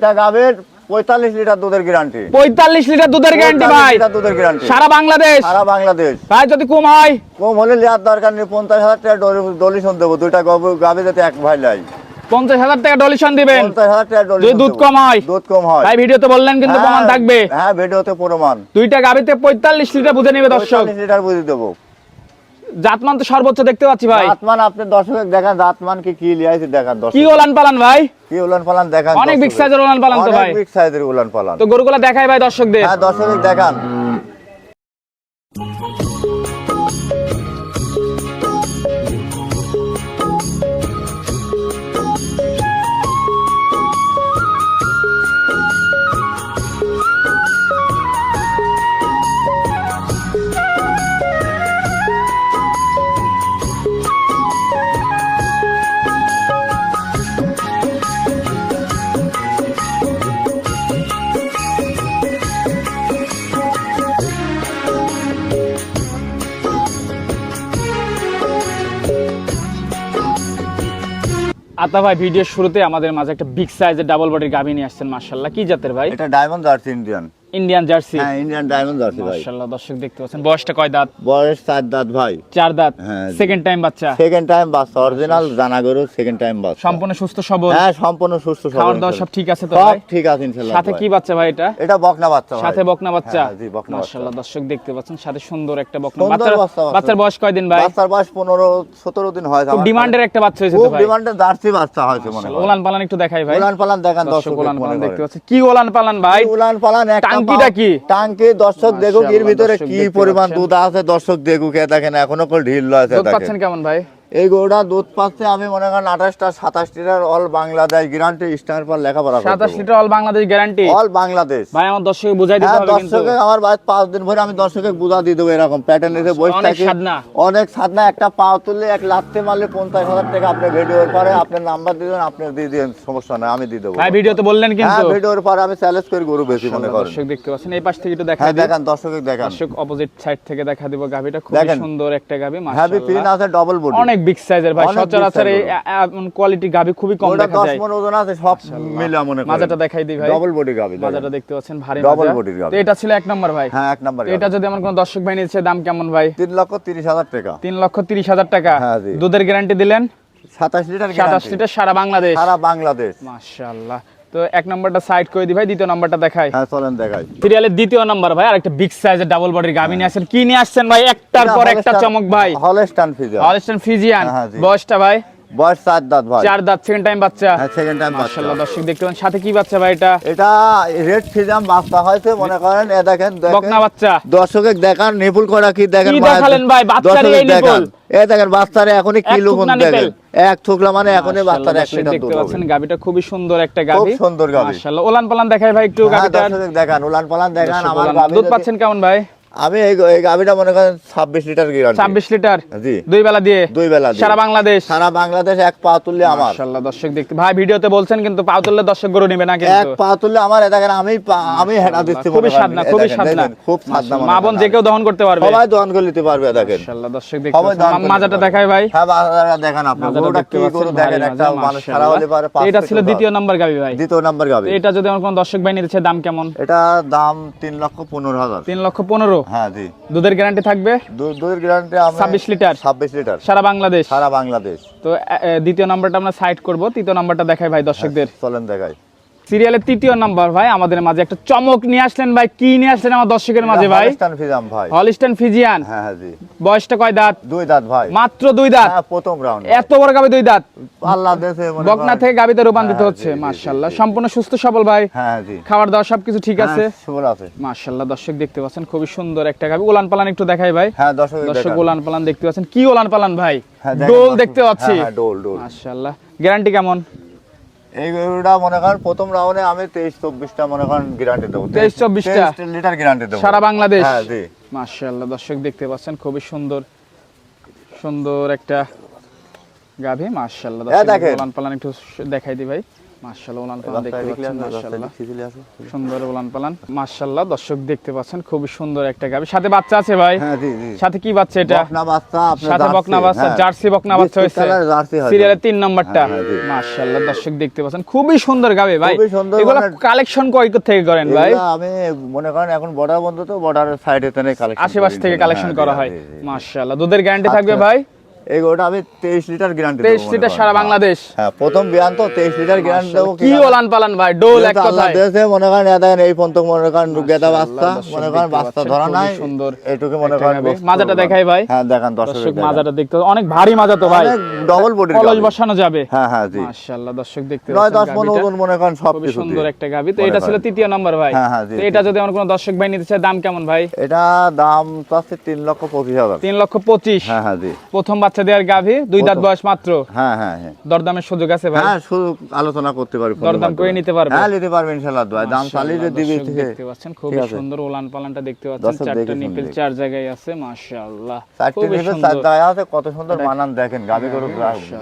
এটা গাবের পঁয়তাল্লিশ লিটার দুধের গ্যারান্টি পঁয়তাল্লিশ লিটার দুধের গ্যারান্টি ভাই। দুধের গ্যারান্টি সারা বাংলাদেশ। সারা বাংলাদেশ। ভাই যদি কম হয়? কম হলে লিয়ার দরকার নেই পঞ্চাশ হাজার টাকা ডলিশন দেবো। দুইটা গাবে যাতে এক ভাই লাই পঞ্চাশ হাজার টাকা ডলিশন দিবেন। পঞ্চাশ হাজার টাকা যদি ডলিশন দুধ। কম হয়। দুধ কম হয়। ভাই ভিডিওতে বললেন কিন্তু হ্যাঁ, প্রমাণ থাকবে। হ্যাঁ ভিডিওতে প্রমাণ। দুইটা গাবিতে পঁয়তাল্লিশ লিটার বুঝে নেবে দর্শক। লিটার বুঝে দেবো। জাতমান তো সর্বোচ্চ দেখতে পাচ্ছি ভাই। জাতমান আপনি দর্শক দেখান জাতমান কি কি লিয়াইছে দেখান দর্শক। কি ওলান পালান ভাই? কি ওলান পালান দেখান অনেক বিগ সাইজের ওলান পালান তো অনেক ভাই। বিগ সাইজের ওলান পালান। তো গরুগুলা দেখাই ভাই দর্শকদের। হ্যাঁ দর্শক দেখান। আতা ভাই ভিডিওর শুরুতে আমাদের মাঝে একটা বিগ সাইজের ডাবল বডির গাভি নিয়ে আসছেন মার্শাল্লাহ কি জাতের ভাই? এটা diamond Jersey Indian Indian Jersey হ্যাঁ ইন্ডিয়ান ডায়মন্ড জার্সি ভাই। মার্শাল্লাহ দর্শক দেখতে পাচ্ছেন। বয়সটা কয় দাঁত? বয়স চার দাঁত ভাই। চার দাঁত? হ্যাঁ, সেকেন্ড টাইম বাচ্চা? সেকেন্ড টাইম বাচ্চা অরিজিনাল জানা গরু সেকেন্ড টাইম বাচ্চা। সম্পূর্ণ সুস্থ সবল? হ্যাঁ সম্পূর্ণ সুস্থ সবল খাওয়ার দাওয়া সব ঠিক আছে তো সব ঠিক আছে ইনশাল্লাহ সাথে কি বাচ্চা ভাই এটা? এটা বকনা বাচ্চা ভাই। সাথে বকনা বাচ্চা? হ্যাঁ, জি, বকনা। মাশাআল্লাহ দর্শক দেখতে পাচ্ছেন সাথে সুন্দর একটা বকনা। বাচ্চা, বাচ্চা। বাচ্চার বয়স কয়দিন ভাই? বাচ্চার বয়স পনেরো সতেরো দিন হয় খুব ডিমান্ডের একটা বাচ্চা হয়েছে তো খুব ডিমান্ডের জার্সি বাচ্চা হয়েছে মনে মাশাআল্লাহ, হয় ওলান পালান একটু দেখাই ভাই। উলান পালান দেখান দর্শক ওলান পালান দেখতে পাচ্ছেন। কি ওলান পালান ভাই? উলান পালান একটা টাঙ্কিটা কি? টাঙ্কি দর্শক দেখুক এর ভিতরে কি পরিমাণ দুধ আছে দর্শক দেখুক এ দেখেন এখনও কল ঢিল আছে দেখেন পাচ্ছেন কেমন ভাই? এই গরুটা দুধ পাচ্ছে আমি মনে করেন আঠাশটা সাতাশ litre all Bangladesh guarantee star পর লেখাপড়া সাতাশ litre all Bangladesh guarantee all Bangladesh. ভাই আমার দর্শক বুঝাই দিতে হ্যাঁ হবে দর্শকে আমার বাড়িতে পাঁচ দিন ভরে আমি দর্শকে বুঝা দিয়ে দেবো এরকম। প্যাটার্ন এসে বসে অনেক থাকি। অনেক সাধনা একটা পাও তুললে এক লাথতে মারলে পঞ্চাশ হাজার টাকা আপনি ভিডিওর পরে আপনার নাম্বার দিয়ে দেবেন আপনি দিয়ে দিন সমস্যা নাই আমি দিয়ে দেবো। ভাই ভিডিওতে বললেন কিন্তু। হ্যাঁ ভিডিওর পরে আমি চ্যালেঞ্জ করে গরু বেশি মনে করেন। দর্শক দেখতে পাচ্ছেন এই পাশ থেকে একটু দেখা হ্যাঁ দেখান দর্শকে দেখান। দর্শক অপোজিট সাইড থেকে দেখা দিব গাভিটা খুব সুন্দর একটা গাভি হ্যাভি প্রিন্ট মাশাআল্লাহ আছে ডবল বডি অনেক বিগ সাইজের ভাই সচরাচর এই এমন কোয়ালিটি গাভি খুবই কম দেখা যায়। মন ওজন আছে সব মিলে মনে করেন। মাজাটা দেখাই দিই ভাই। ডবল বডি গাবি মাজাটা দেখতে পাচ্ছেন ভারী body র গাভী। তো এটা ছিল এক নম্বর ভাই। হ্যাঁ এক নাম্বার এটা যদি আমার কোনো দর্শক ভাই নিচ্ছে দাম কেমন ভাই? তিন লক্ষ তিরিশ হাজার টাকা। তিন লক্ষ তিরিশ হাজার টাকা। হ্যাঁ। দুধের গ্যারান্টি দিলেন? সাতাশ লিটার সাতাশ guarantee। লিটার সারা বাংলাদেশ। সারা বাংলাদেশ। মাশাআল্লাহ। তো এক নম্বরটা সাইড করে দিই ভাই দ্বিতীয় নম্বরটা দেখাই। হ্যাঁ চলেন দেখাই। সিরিয়ালের দ্বিতীয় নাম্বার ভাই আর একটা বিগ সাইজের ডাবল বডির নিয়ে আসছেন। কি নিয়ে আসছেন ভাই? একটার পর একটা চমক ভাই। হলস্টান ফিজার হলস্টাইন ফিজিয়ান হ্যাঁ, বয়সটা ভাই? বয়স চার দাঁত ভাই। চার দাঁত সেকেন্ড টাইম বাচ্চা। হ্যাঁ সেকেন্ড টাইম মাশাআল্লাহ দর্শক দেখতে পান সাথে কি বাচ্চা ভাই এটা? এটা রেড ফিজাম বাচ্চা হয়েছে মনে করেন এ দেখেন। বকনা বাচ্চা। দর্শকে দেখান নিপুল করা কি দেখেন কি মায়ের- দেখালেন ভাই? এই নিপুল। দেখান। দেখেন বাচ্চারে এখনই কিলো থুকনা দেখেন। এক থুকলা মানে এখনই বাচ্চার এক লিটার দেখতে দুধ। পাচ্ছেন গাবিটা খুবই সুন্দর একটা খুব সুন্দর গাবি। মাশাআল্লাহ। ওলান পালান দেখাই ভাই একটু হ্যাঁ দেখান উলান পালান দেখান আমার দুধ পাচ্ছেন কেমন ভাই? আমি এই গাবিটা মনে করেন ছাব্বিশ লিটার ছাব্বিশ লিটার? জি। দুই বেলা দিয়ে? দুই বেলা সারা বাংলাদেশ? সারা বাংলাদেশ এক পা তুললে আমার। মাশাআল্লাহ দর্শক দেখতে ভাই ভিডিওতে বলছেন কিন্তু পাও তুললে দর্শক গরু নেবে না এক পা তুললে আমার এ দেখেন আমি আমি হেঁটা দিচ্ছি খুবই। সাধনা খুবই সাধনা। খুব সাধনা মা বোন। যে কেউ দহন করতে পারবে। সবাই দহন করে নিতে পারবে দেখেন। মাশাআল্লাহ দর্শক দেখতে মাজাটা নিতে দেখাই ভাই। হ্যাঁ বাজারটা দেখেন আপনি গরুটা কি গরু? দেখেন একটা মানুষ সারা। হলে পারে এটা ছিল দ্বিতীয় নাম্বার গাবি ভাই। দ্বিতীয় নাম্বার গাবি এটা যদি আমার কোন দর্শক ভাই নিতেছে দাম কেমন? এটা দাম তিন লক্ষ পনেরো হাজার। তিন লক্ষ পনেরো। হ্যাঁ জি। দুধের গ্যারান্টি থাকবে? দুধের গ্যারান্টি 26 লিটার। ছাব্বিশ লিটার। সারা বাংলাদেশ? সারা বাংলাদেশ। তো দ্বিতীয় নাম্বারটা আমরা সাইড করব। তৃতীয় নাম্বারটা দেখাই ভাই দর্শকদের। চলেন দেখাই। সিরিয়ালের তৃতীয় নাম্বার ভাই আমাদের মাঝে একটা চমক নিয়ে আসলেন ভাই কি নিয়ে আসলেন আমার দর্শকের মাঝে ভাই? হলস্টাইন ফিজাম ভাই। Holstein Friesian. হ্যাঁ জি। বয়সটা কয় দাঁত? দুই দাঁত ভাই। মাত্র দুই দাঁত? হ্যাঁ প্রথম রাউন্ড এত বড় গাবি দুই দাঁত? আল্লাহ দেশে বকনা থেকে গাবিতে রূপান্তরিত হ্যাঁ, হচ্ছে মাশাআল্লাহ। সম্পূর্ণ সুস্থ সবল ভাই। হ্যাঁ জি। খাবার দাওয়া সবকিছু ঠিক আছে? হ্যাঁ, সুবল আছে। মাশাআল্লাহ দর্শক দেখতে পাচ্ছেন খুবই সুন্দর একটা গাবি। উলান পালান একটু দেখাই ভাই। হ্যাঁ দর্শক দর্শক উলান পালান দেখতে পাচ্ছেন। কি উলান পালান ভাই? ডোল দেখতে পাচ্ছি। হ্যাঁ, ডোল ডোল। মাশাআল্লাহ। গ্যারান্টি কেমন? এই গরুটা মনে করেন প্রথম রাউন্ডে আমি তেইশ চব্বিশটা মনে করেন গ্যারান্টি দেবো। তেইশ চব্বিশটা? লিটার গ্যারান্টি দেবো। সারা বাংলাদেশ? হ্যাঁ জি। মাশাআল্লাহ দর্শক দেখতে পাচ্ছেন খুবই সুন্দর সুন্দর একটা গাভী মার্শাল্লাহ হ্যাঁ, দেখেন। পালান একটু দেখাই দি ভাই। মাশাআল্লাহ উলান পালান দেখতে পাচ্ছেন মাশাআল্লাহ। সুন্দর উলান পালান। মাশাআল্লাহ দর্শক দেখতে পাচ্ছেন খুবই সুন্দর একটা গাবি। সাথে বাচ্চা আছে ভাই? হ্যাঁ জি জি। সাথে কি বাচ্চা এটা? বকনা বাচ্চা আপনার সাথে বকনা বাচ্চা হ্যাঁ। জার্সি বকনা বাচ্চা জার্সি হয়। সিরিয়ালের তিন নাম্বারটা। মাশাআল্লাহ দর্শক দেখতে পাচ্ছেন খুবই সুন্দর গাবে ভাই। খুবই সুন্দর এগুলো মানে- কালেকশন কয় থেকে করেন ভাই? আমি মনে করেন এখন বর্ডার বন্ধ তো বর্ডারের সাইডে তেনে কালেকশন আশেপাশ থেকে কালেকশন করা হয়। মাশাআল্লাহ দুধের গ্যারান্টি থাকবে আচ্ছা। ভাই? এই গোটা আমি তেইশ লিটার গ্যারান্টি তেইশ লিটার সারা বাংলাদেশ? হ্যাঁ প্রথম বিয়ান তো তেইশ লিটার গ্যারান্টি দেবো কি ওলান পালান ভাই ডোল এক কথায়। দেশে মনে করেন দেখেন এই মনে করেন গেদা দর্শক মনে করেন পাচ্ছেন, ধরা নাই সুন্দর। এইটুকু মনে করেন। মাজাটা দেখাই ভাই। হ্যাঁ দেখান দর্শক মাজাটা দেখতে অনেক ভারী মাজা তো ভাই ডবল বডির কলস বসানো যাবে। হ্যাঁ হ্যাঁ জি। মাশাআল্লাহ দর্শক দেখতে নয় মনে করেন সব কিছু সুন্দর একটা গাবি। তো এটা ছিল তৃতীয় নাম্বার ভাই। হ্যাঁ, হ্যাঁ, জি, এটা যদি আমার কোনো দর্শক ভাই নিতে চায় দাম কেমন ভাই? এটা দাম তো আছে তিন লক্ষ পঁচিশ হাজার। তিন লক্ষ পঁচিশ। হ্যাঁ হ্যাঁ জি। প্রথম বাচ্চা দেওয়ার গাভি দুই দাঁত বয়স মাত্র। হ্যাঁ হ্যাঁ হ্যাঁ। দরদামের সুযোগ আছে ভাই? হ্যাঁ শুধু আলোচনা করতে পারি দরদাম করে নিতে পারবে? হ্যাঁ নিতে পারবেন ইনশাল্লাহ ভাই দাম চালিয়ে দিবি দেখতে পাচ্ছেন আছে। সুন্দর ওলান পালানটা দেখতে পাচ্ছেন চারটা নিপিল। চার জায়গায় আছে মাশাআল্লাহ চারটে নিবে চার সুন্দর। জায়গা আছে কত সুন্দর মানান দেখেন গাবি গরু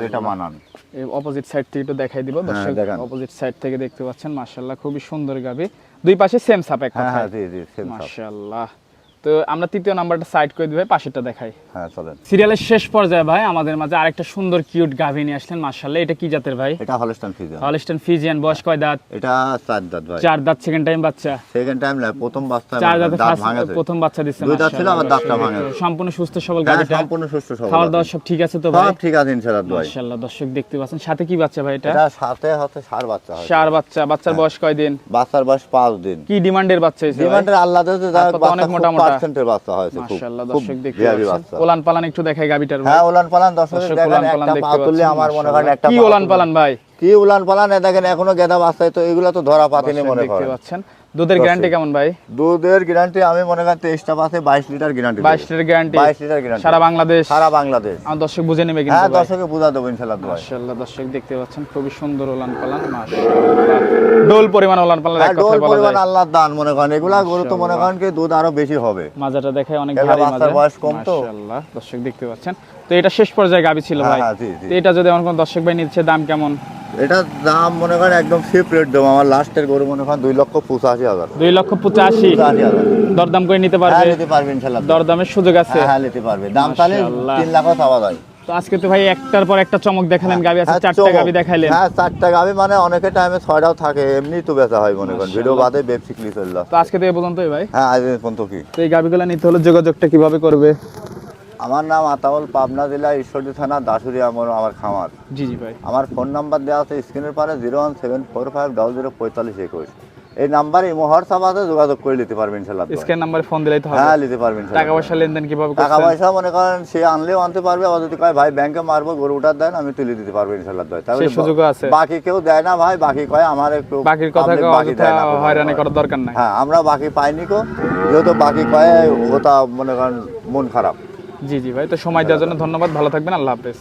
যেটা মানান। এই অপোজিট সাইড থেকে একটু দেখাই দিব হ্যাঁ, দর্শক অপোজিট সাইড থেকে দেখতে পাচ্ছেন মাশাআল্লাহ খুবই সুন্দর গাবি দুই পাশে সেম সাপ এক হ্যাঁ হ্যাঁ জি জি same সব। মাশাআল্লাহ। তো আমরা তৃতীয় নাম্বারটা সাইড করে দিই ভাই পাশেরটা দেখাই। হ্যাঁ চলেন। সিরিয়ালের শেষ পর্যায়ে ভাই আমাদের মাঝে আরেকটা সুন্দর কিউট গাভি নিয়ে আসলেন মাশাআল্লাহ। এটা কি জাতের ভাই? এটা হলস্টান ফিজিয়ান হলস্টেন ফিজিয়ান বয়স কয় দাঁত? এটা চার দাঁত ভাই। চার দাঁত সেকেন্ড টাইম বাচ্চা। সেকেন্ড টাইম না প্রথম বাচ্চা চার দাঁত ভাঙাছে। প্রথম বাচ্চা দিচ্ছে দুই দাঁত ছিল, আবার দাঁতটা ভাঙা। সম্পূর্ণ সুস্থ সবল হ্যাঁ গাভিটা। সম্পূর্ণ সুস্থ সবল খাওয়ার আছে। দাওয়ার সব ঠিক আছে তো ভাই? সব ঠিক আছে ইনশাআল্লাহ ভাই। মাশাআল্লাহ দর্শক দেখতে পাচ্ছেন। সাথে কি বাচ্চা ভাই এটা? এটা সাথে হচ্ছে সার বাচ্চা হয়। চার বাচ্চা বাচ্চার বয়স কয় দিন? বাচ্চার বয়স পাঁচ দিন। কি ডিমান্ডের বাচ্চা ভাই? ডিমান্ডের আল্লাহ দেশে যা হাত পা তো অনেক মোটা। পার্সেন্টের বাচ্চা হয়েছে মাশাআল্লাহ দর্শক দেখতে পাচ্ছেন। ওলান পালান একটু দেখাই গাবিটার ভাই হ্যাঁ উলান পালান দর্শক দর্শক দেখেন একটা পা তুললে আমার মনে হয়। একটা কি ওলান পালান ভাই? কি উলান পালান দেখেন এখনও গেদা বাচ্চায় তো এগুলো তো ধরা পাতিনি মনে মনে দেখতে পাচ্ছেন। দুধের গ্যারান্টি কেমন ভাই? দুধের গ্যারান্টি আমি মনে করেন তেইশটা পাশে বাইশ লিটার গ্যারান্টি বাইশ লিটার গ্যারান্টি বাইশ লিটার গ্যারান্টি সারা বাংলাদেশ। সারা বাংলাদেশ। আমার দর্শক বুঝে নেবে কিন্তু হ্যাঁ। দর্শকে বুঝা দেবো ইনশাল্লাহ মাশাআল্লাহ দর্শক দেখতে পাচ্ছেন খুবই সুন্দর ওলান পালান মাশাআল্লাহ। ডোল পরিমাণ ওলান পালান হ্যাঁ এক কথায় বলা যায়। আল্লাহর দান মনে করেন। এগুলা গরু তো মনে করেন কি দুধ আরও বেশি হবে। মাজাটা দেখায় অনেক ভারী মাজা বয়স কম তো। মাশাআল্লাহ দর্শক দেখতে পাচ্ছেন। তো এটা শেষ পর্যায়ে গাবি ছিল হ্যাঁ, ভাই। হ্যাঁ। তো এটা যদি আমার কোনো দর্শক ভাই নিচ্ছে দাম কেমন? এটা দাম মনে করেন একদম ফিপ রেট দেবো। আমার লাস্টের গরু মনে করেন দুই লক্ষ পঁচাশি হাজার। দুই লক্ষ পঁচাশি? দরদাম করে নিতে হ্যাঁ পারবে নিতে পারবে ইনশাল্লাহ। দরদামের সুযোগ আছে। হ্যাঁ হ্যাঁ নিতে পারবে। দাম তাহলে। তিন লাখও চাওয়া যায়। তো আজকে তো ভাই একটার পর একটা চমক দেখালেন গাবি আছে হ্যাঁ, চারটা গাবি দেখাইলেন। হ্যাঁ চারটা গাবি মানে অনেকে টাইমে ছয়টাও থাকে এমনি তো বেচা হয় মনে করেন। ভিডিও। বাদে বেপসিকলি চলল তো আজকে তো এ পর্যন্তই ভাই। হ্যাঁ আজ পর্যন্ত কি? তো এই গাবিগুলো নিতে হলে যোগাযোগটা কীভাবে করবে? আমার নাম আতাউল পাবনা জেলা ঈশ্বরদী থানা দাসুরি আমার আমার খামার। জি জি ভাই। আমার ফোন নাম্বার দেওয়া আছে স্ক্রিনের পারে zero one seven four five double zero পঁয়তাল্লিশ একুশ। এই নাম্বারে ইমো হোয়াটসঅ্যাপ আছে যোগাযোগ করে নিতে পারবেন ইনশাল্লাহ স্ক্যান নাম্বারে ফোন দিলেই তো হবে। হ্যাঁ নিতে পারবেন টাকা পয়সা লেনদেন কীভাবে টাকা পয়সা মনে করেন সে আনলেও আনতে পারবে আবার যদি কয় ভাই ব্যাংকে মারবো গরু উঠার দেন আমি তুলে দিতে পারব ইনশাল্লাহ ভাই তাহলে সেই সুযোগও আছে। বাকি কেউ দেয় না ভাই বাকি কয় আমার একটু বাকির কথা কেউ বাকি দেয় না হয়রানি করার দরকার নাই। হ্যাঁ আমরা বাকি পাইনি কো যেহেতু বাকি কয় ওটা মনে করেন মন খারাপ। জি জি ভাই তো সময় দেওয়ার জন্য ধন্যবাদ ভালো থাকবেন আল্লাহ হাফেজ।